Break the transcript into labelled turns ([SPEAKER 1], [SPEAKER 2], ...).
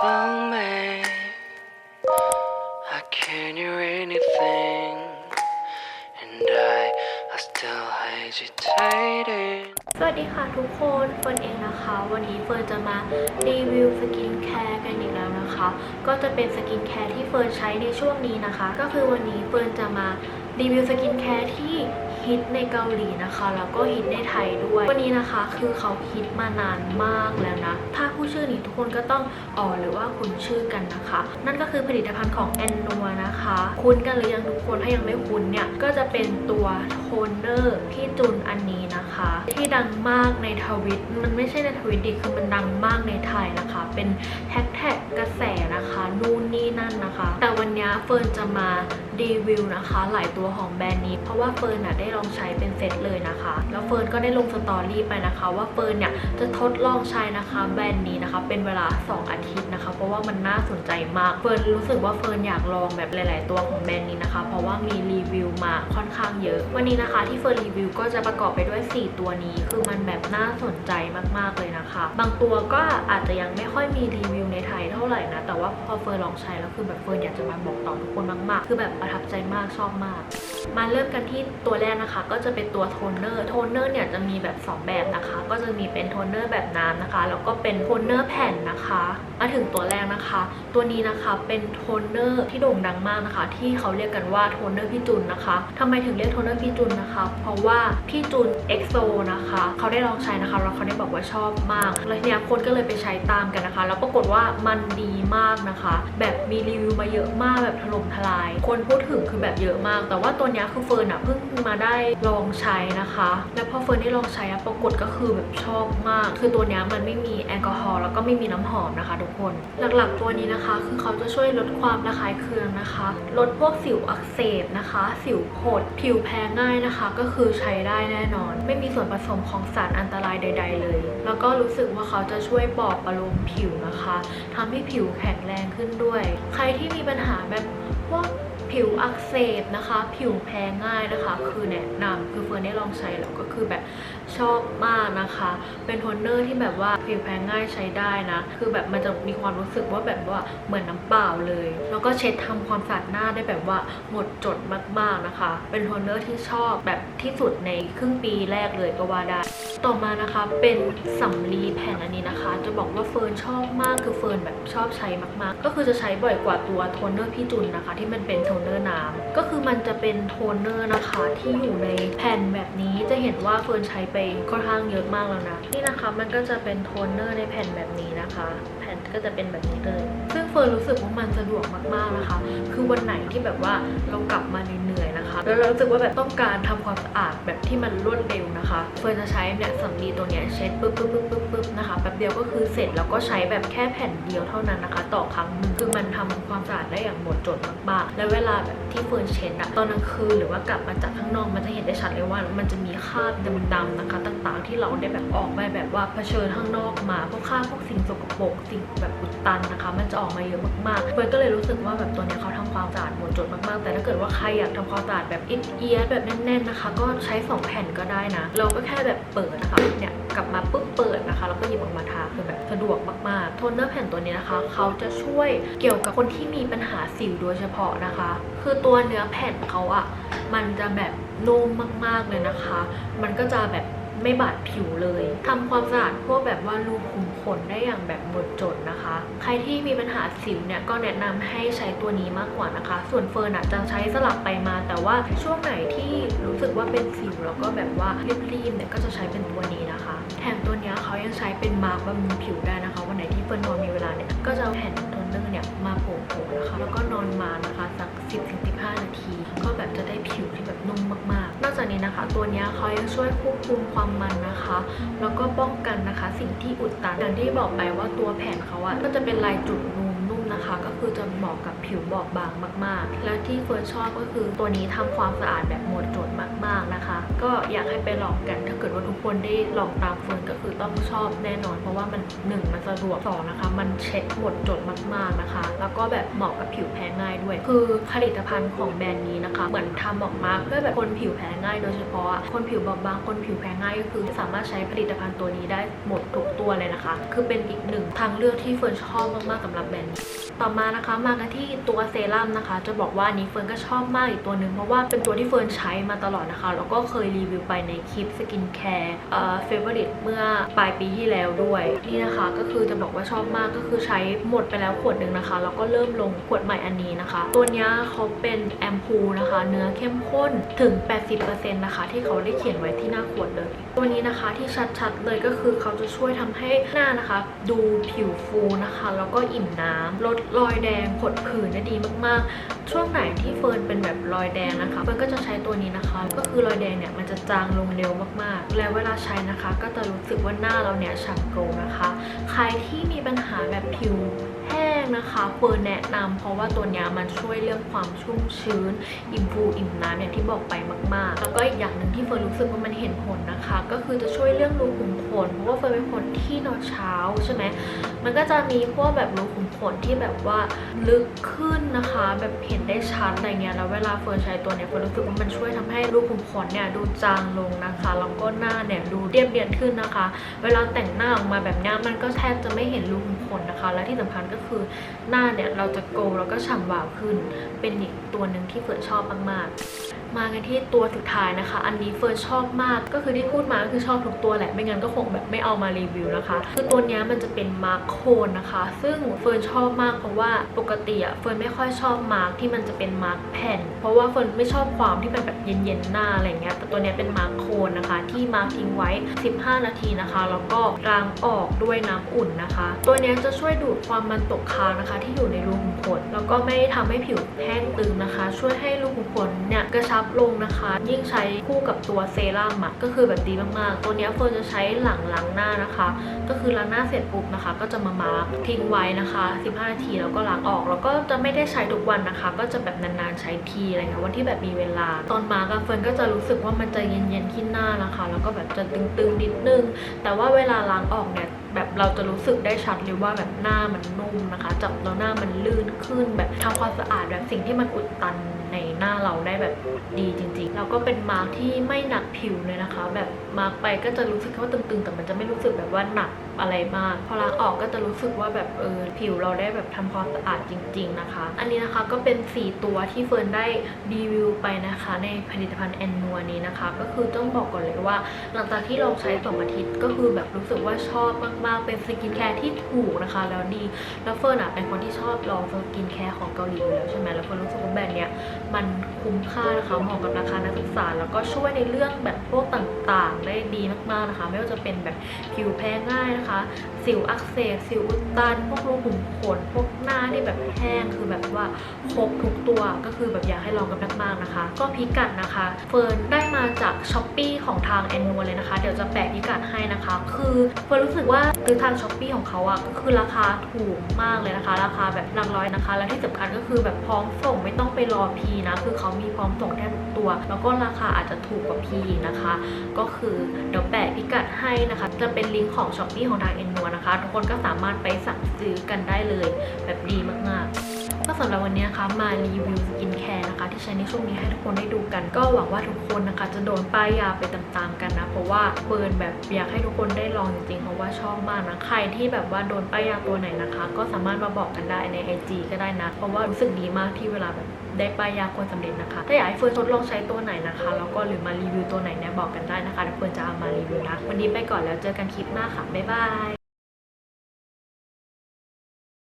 [SPEAKER 1] found me. I can't hear anything, and I, I still hesitating.
[SPEAKER 2] สวัสดีค่ะทุกคนเฟิร์นเองนะคะ วันนี้เฟิร์นจะมารีวิวสกินแคร์กันอีกแล้วนะคะ ก็จะเป็นสกินแคร์ที่เฟิร์นใช้ในช่วงนี้นะคะ ก็คือวันนี้เฟิร์นจะมารีวิวสกินแคร์ที่ ฮิตในเกาหลีนะคะ แล้วก็ฮิตในไทยด้วยวันนี้นะคะ คือเขาฮิตมานานมากแล้วนะ ถ้าผู้ชื่อนี้ทุกคนก็ต้องอ๋อหรือว่าคุ้นชื่อกันนะคะ นั่นก็คือผลิตภัณฑ์ของแอนนัวนะคะ คุ้นกันหรือยังทุกคนถ้ายังไม่คุ้นเนี่ยก็จะเป็นตัวโทนเนอร์พี่จุนอันนี้นะคะ ที่ดังมากในทวิตมันไม่ใช่ในทวิตดิคือมันดังมากในไทยนะคะ เป็นแฮชแท็กกระแสนะคะ นู่นนี่นั่นนะคะ แต่วันนี้เฟิร์นจะมา รีวิวนะคะ หลายตัวของแบรนด์นี้ เพราะว่าเฟิร์นน่ะได้ลองใช้เป็นเซตเลยนะคะ แล้วเฟิร์นก็ได้ลงสตอรี่ไปนะคะ ว่าเฟิร์นเนี่ยจะทดลองใช้นะคะแบรนด์นี้นะคะ เป็นเวลา 2 อาทิตย์นะคะ เพราะว่ามันน่าสนใจมากเฟิร์นรู้สึกว่าเฟิร์นอยากลองแบบหลาย ๆ ตัวของแบรนด์นี้นะคะ เพราะว่ามีรีวิวมาค่อนข้างเยอะ วันนี้นะคะที่เฟิร์นรีวิวก็จะประกอบไปด้วย 4 ตัวนี้ คือมันแบบน่าสนใจมาก ๆ เลยนะคะ บางตัวก็อาจจะยังไม่ค่อยมีรีวิวในไทยเท่าไหร่นะ แต่ว่าพอเฟิร์นลองใช้แล้วคือแบบเฟิร์นอยากจะมาบอกต่อทุกคนมาก ๆ คือแบบประทับใจมากชอบมาก มาเริ่มกันที่ตัวแรกนะคะ ก็จะเป็นตัวโทนเนอร์ โทนเนอร์เนี่ยจะมีแบบ 2 แบบนะคะ ก็จะมีเป็นโทนเนอร์แบบน้ำนะคะ แล้วก็เป็นโทนเนอร์แผ่นนะคะ มาถึงตัวแรกนะคะ ตัวนี้นะคะเป็นโทนเนอร์ที่โด่งดังมากนะคะ ที่เขาเรียกกันว่าโทนเนอร์พี่จุนนะคะทำไมถึงเรียกโทนเนอร์พี่จุนนะคะ เพราะว่าพี่จุนเอ็กโซนะคะ เขาได้ลองใช้นะคะแล้วเขาได้บอกว่าชอบมาก แล้วทีเนี้ยคนก็เลยไปใช้ตามกันนะคะ แล้วปรากฏว่ามันดีมากนะคะ แบบมีรีวิวมาเยอะมากแบบถล่มทลาย คนพูดถึงคือแบบเยอะมาก แต่ว่าตัวเนี้คือเฟิร์นอะเพิ่งมาได้ลองใช้นะคะ แล้วพอเฟิร์นได้ลองใช้อะปรากฏก็คือแบบชอบมาก คือตัวนี้มันไม่มีแอลกอฮอล์แล้วก็ไม่มีน้ำหอมนะคะทุกคน หลักๆตัวนี้นะคะ คือเขาจะช่วยลดความระคายเคืองนะคะ ลดพวกสิวอักเสบนะคะ สิวผด ผิวแพ้ง่ายนะคะ ก็คือใช้ได้แน่นอน ไม่มีส่วนผสมของสารอันตรายใด ๆ เลย แล้วก็รู้สึกว่าเขาจะช่วยปลอบประโลมผิวนะคะทำให้ผิวแข็งแรงขึ้นด้วย ใครที่มีปัญหาแบบพวก ผิวอักเสบนะคะ ผิวแพ้ง่ายนะคะ คือแนะนำคือเฟิร์นได้ลองใช้แล้วก็คือแบบชอบมากนะคะ เป็นโทนเนอร์ที่แบบว่า ผิวแพ้ง่ายใช้ได้นะ คือแบบมันจะมีความรู้สึกว่าแบบว่าเหมือนน้ำเปล่าเลย แล้วก็เช็ดทำความสะอาดหน้าได้แบบว่าหมดจดมากๆนะคะ เป็นโทนเนอร์ที่ชอบแบบที่สุดในครึ่งปีแรกเลยก็ว่าได้ ต่อมานะคะเป็นสำลีแผ่นอันนี้นะคะ จะบอกว่าเฟิร์นชอบมากคือเฟิร์นแบบชอบใช้มากๆ ก็คือจะใช้บ่อยกว่าตัวโทนเนอร์พี่จุนนะคะ ที่มันเป็นโทนเนอร์น้ำก็คือมันจะเป็นโทนเนอร์นะคะที่อยู่ในแผ่นแบบนี้จะเห็นว่าเฟิร์นใช้ไปค่อนข้างเยอะมากแล้วนะนี่นะคะมันก็จะเป็นโทนเนอร์ในแผ่นแบบนี้นะคะ แผ่นก็จะเป็นแบบนี้เลยซ ฟิร์นรู้สึกว่ามันสะดวกมากๆนะคะ คือวันไหนที่แบบว่าเรากลับมาเหนื่อยๆนะคะ แล้วเรารู้สึกว่าแบบต้องการทำความสะอาดแบบที่มันรวดเร็วนะคะ เฟิร์นจะใช้เนี่ยสำลีตัวเนี้ยเช็ดปึ๊บปึ๊บปึ๊บปึ๊บปึ๊บนะคะแป๊บเดียวก็คือเสร็จแล้วก็ใช้แบบแค่แผ่นเดียวเท่านั้นนะคะ ต่อครั้งหนึ่งคือมันทำความสะอาดได้อย่างหมดจดมากๆ แล้วเวลาแบบที่เฟิร์นเช็ดอะตอนกลางคืนหรือว่ากลับมาจากข้างนอกมันจะเห็นได้ชัดเลยว่า มันจะมีคราบดำๆนะคะต่างๆ ที่เราได้แบบออกไปแบบว่าเผชิญข้างนอกมาพวกคราบพวกสิ่งสกปรกสิ่งแบบอุดตันนะคะ มันจะออกมาเยอะมากๆเฟิร์นก็เลยรู้สึกว่าแบบตัวเนี้ยเขาทำความสะอาดหมดจดมากๆ แต่ถ้าเกิดว่าใครอยากทำความสะอาดแบบอิดเอียดแบบแน่นๆนะคะ ก็ใช้สองแผ่นก็ได้นะ เราก็แค่แบบเปิดนะคะเนี่ยกลับมาปุ๊บเปิดนะคะแล้วก็หยิบออกมาทาคือแบบสะดวกมากๆโทนเนอร์แผ่นตัวนี้นะคะเขาจะช่วยเกี่ยวกับคนที่มีปัญหาสิวโดยเฉพาะนะคะ คือตัวเนื้อแผ่นเขาอะมันจะแบบนุ่มมากๆเลยนะคะ มันก็จะแบบ ไม่บาดผิวเลยทำความสะอาดพวกแบบว่ารูขุมขนได้อย่างแบบหมดจดนะคะ ใครที่มีปัญหาสิวเนี่ยก็แนะนำให้ใช้ตัวนี้มากกว่านะคะ ส่วนเฟิร์นอะจะใช้สลับไปมา แต่ว่าช่วงไหนที่รู้สึกว่าเป็นสิวแล้วก็แบบว่ารีบๆเนี่ยก็จะใช้เป็นตัวนี้นะคะ แถมตัวนี้เขายังใช้เป็นมาร์กบำรุงผิวได้นะคะ วันไหนที่เฟิร์นนอนมีเวลาเนี่ยก็จะแผ่นโทนเนอร์เนี่ยมาโปะๆนะคะ แล้วก็นอนมานะคะสัก 10-15 นาที ก็แบบจะได้ผิวที่แบบนุ่มมากๆ นอกจากนี้นะคะ ตัวนี้เขายังช่วยควบคุมความมันนะคะ แล้วก็ป้องกันนะคะ สิ่งที่อุดตันอย่างที่บอกไปว่าตัวแผ่นเขาอะก็จะเป็นลายจุดนูนนุ่มนะคะ ก็คือจะเหมาะกับผิวบอบบางมาก ๆ แล้วที่เฟิร์นชอบก็คือตัวนี้ทำความสะอาดแบบหมดจดมาก ๆนะคะ ก็อยากให้ไปลองกันถ้าเกิดว่าทุกคนได้ลองตามเฟิร์นก็คือต้องชอบแน่นอน เพราะว่ามันหนึ่งมันสะดวกสองนะคะ มันเช็ดหมดจดมากๆนะคะ ก็แบบเหมาะกับผิวแพ้ง่ายด้วย คือผลิตภัณฑ์ของแบรนด์นี้นะคะ เหมือนทำออกมาเพื่อแบบคนผิวแพ้ง่ายโดยเฉพาะอะคนผิวบอบบางคนผิวแพ้ง่ายก็คือ สามารถใช้ผลิตภัณฑ์ตัวนี้ได้หมดทุกตัวเลยนะคะ คือเป็นอีกหนึ่งทางเลือกที่เฟิร์นชอบมากๆสำหรับแบรนด์นี้ ต่อมานะคะมากันที่ตัวเซรั่มนะคะ จะบอกว่านี้เฟิร์นก็ชอบมากอีกตัวหนึ่งเพราะว่าเป็นตัวที่เฟิร์นใช้มาตลอดนะคะ แล้วก็เคยรีวิวไปในคลิปสกินแคร์เอ่อเฟเวอริตเมื่อปลายปีที่แล้วด้วยนี่นะคะ ก็คือจะบอกว่าชอบมากก็คือใช้หมดไปแล้วขวดหนึ่งนะคะ แล้วก็เริ่มลงขวดใหม่อันนี้นะคะ ตัวนี้เขาเป็นแอมพูนะคะ เนื้อเข้มข้นถึง 80%นะคะที่เขาได้เขียนไว้ที่หน้าขวดเลย ตัวนี้นะคะที่ชัดๆเลยก็คือเขาจะช่วยทำให้หน้านะคะ ดูผิวฟูนะคะ แล้วก็อิ่มน้ำลดรอยแดงผดผื่นได้ดีมากๆ ช่วงไหนที่เฟิร์นเป็นแบบรอยแดงนะคะเฟิร์นก็จะใช้ตัวนี้นะคะ ก็คือรอยแดงเนี่ยมันจะจางลงเร็วมากๆ แล้วเวลาใช้นะคะ ก็จะรู้สึกว่าหน้าเราเนี่ยฉ่ำโกลนะคะ ใครที่มีปัญหาแบบผิวแห้ นะคะเฟิร์นแนะนำเพราะว่าตัวนี้มันช่วยเรื่องความชุ่มชื้น อิ่มฟูอิ่มน้ำอย่างที่บอกไปมาก ๆ แล้วก็อีกอย่างหนึ่งที่เฟิร์นรู้สึกว่ามันเห็นผลนะคะ ก็คือจะช่วยเรื่องรูขุมขนเพราะว่าเฟิร์นเป็นคนที่นอนเช้าใช่ไหมมันก็จะมีพวกแบบรูขุมขนที่แบบว่าลึกขึ้นนะคะ แบบเห็นได้ชัดอะไรเงี้ยแล้วเวลาเฟิร์นใช้ตัวเนี้ยเฟิร์นรู้สึกว่ามันช่วยทำให้รูขุมขนเนี่ยดูจางลงนะคะแล้วก็หน้าเนี่ยดูเรียบเรียนขึ้นนะคะ เวลาแต่งหน้าออกมาแบบนี้มันก็แทบจะไม่เห็นรูขุมขนนะคะ และที่สำคัญก็คือหน้าเนี่ยเราจะโกลแล้วก็ฉ่ำวาวขึ้น เป็นอีกตัวหนึ่งที่เฟิร์นชอบมากๆมากันที่ตัวสุดท้ายนะคะ อันนี้เฟิร์นชอบมากก็คือที่พูดมาก็คือชอบทุกตัวแหละไม่งั้นก็คงแบบไม่เอามารีวิวนะคะ คือตัวนี้มันจะเป็นมาร์คโคนนะคะ ซึ่งเฟิร์นชอบมากเพราะว่าปกติอะเฟิร์นไม่ค่อยชอบมาร์คที่มันจะเป็นมาร์คแผ่น เพราะว่าเฟิร์นไม่ชอบความที่มันแบบเย็นๆหน้าอะไรเงี้ยแต่ตัวนี้เป็นมาร์คโคนนะคะ ที่มาร์คทิ้งไว้ 15 นาทีนะคะ แล้วก็ล้างออกด้วยน้ำอุ่นนะคะ ตัวนี้จะช่วยดูดความมันตกค้างนะคะ ที่อยู่ในรูขุมขนแล้วก็ไม่ทำให้ผิวแห้งตึงนะคะ ช่วยให้รูขุมขนเนี่ยกระชับลงนะคะ ยิ่งใช้คู่กับตัวเซรั่มอะก็คือแบบดีมากๆ ตัวนี้เฟิร์นจะใช้หลังล้างหน้านะคะ ก็คือล้างหน้าเสร็จปุ๊บนะคะ ก็จะมามาร์คทิ้งไว้นะคะ 15 นาทีแล้วก็ล้างออก แล้วก็จะไม่ได้ใช้ทุกวันนะคะ ก็จะแบบนานๆใช้ทีอะไรเงี้ยวันที่แบบมีเวลา ตอนมาร์กเฟิร์นก็จะรู้สึกว่ามันจะเย็นๆที่หน้านะคะ แล้วก็แบบจะตึงๆนิดนึง แต่ว่าเวลาล้างออกเนี่ย แบบเราจะรู้สึกได้ชัดเลยว่าแบบหน้ามันนุ่มนะคะ จับแล้วหน้ามันลื่นขึ้น แบบทำความสะอาดแบบสิ่งที่มันอุดตันในหน้าเราได้แบบดีจริงๆ แล้วก็เป็นมาร์กที่ไม่หนักผิวเลยนะคะ แบบมาร์กไปก็จะรู้สึกว่าตึงๆ แต่มันจะไม่รู้สึกแบบว่าหนัก อะไรมาก พอล้างออกก็จะรู้สึกว่าแบบเออผิวเราได้แบบทำความสะอาดจริง ๆนะคะ อันนี้นะคะก็เป็น 4 ตัวที่เฟิร์นได้รีวิวไปนะคะ ในผลิตภัณฑ์แอนนัวนี้นะคะ ก็คือต้องบอกก่อนเลยว่า หลังจากที่ลองใช้สองอาทิตย์ก็คือแบบรู้สึกว่าชอบมากๆ เป็นสกินแคร์ที่ถูกนะคะ แล้วดี แล้วเฟิร์นอะเป็นคนที่ชอบลองสกินแคร์ของเกาหลีอยู่แล้วใช่ไหมแล้วเฟิร์นรู้สึกว่าแบรนด์เนี้ยมันคุ้มค่านะคะเหมาะกับราคานักศึกษา แล้วก็ช่วยในเรื่องแบบพวกต่างๆ ได้ดีมากๆนะคะ ไม่ว่าจะเป็นแบบผิวแพ้ง่ายนะคะสิวอักเสบสิวอุดตัน พวกรูขุมขนพวกหน้าที่แบบแห้งคือแบบว่าครบทุกตัวก็คือแบบอยากให้ลองกันมากๆนะคะ ก็พิกัดนะคะ เฟิร์นได้มาจากช้อปปีของทางแอนนัวเลยนะคะ เดี๋ยวจะแปะ ดให้นะคะ คือเฟิร์นรู้สึกว่าคือทางช้อปปีของเขาอะก็คือราคาถูกมากเลยนะคะ ราคาแบบหลักร้อยนะคะ และที่สำคัญก็คือแบบพร้อมส่งไม่ต้องไปรอพีนะ คือเขามีพร้อมส่งแทบทุกตัว แล้วก็ราคาอาจจะถูกกว่าพีนะคะ ก็คือเดี๋ยวแปะพิกัดให้นะคะ จะเป็นลิงก์ของช้อปปีของทางเอ็นนัวนะคะ ทุกคนก็สามารถไปสั่งซื้อกันได้เลย แบบดีมากๆ ก็สำหรับวันนี้นะคะมารีวิวสกินแคร์นะคะ ที่ใช้ในช่วงนี้ให้ทุกคนได้ดูกัน ก็หวังว่าทุกคนนะคะ จะโดนป้ายยาไปตามๆกันนะ เพราะว่าเฟิร์นแบบอยากให้ทุกคนได้ลองจริงๆเพราะว่าชอบมากนะใครที่แบบว่าโดนป้ายยาตัวไหนนะคะ ก็สามารถมาบอกกันได้ใน IG ก็ได้นะ เพราะว่ารู้สึกดีมากที่เวลาแบบได้ป้ายยาคนสำเร็จนะคะ ถ้าอยากให้เฟิร์นทดลองใช้ตัวไหนนะคะแล้วก็หรือมารีวิวตัวไหนเนี่ยบอกกันได้นะคะเดี๋ยวเฟิร์นจะเอามารีวิวนะวันนี้ไปก่อนแล้วเจอกันคลิปหน้าค่ะบ๊ายบาย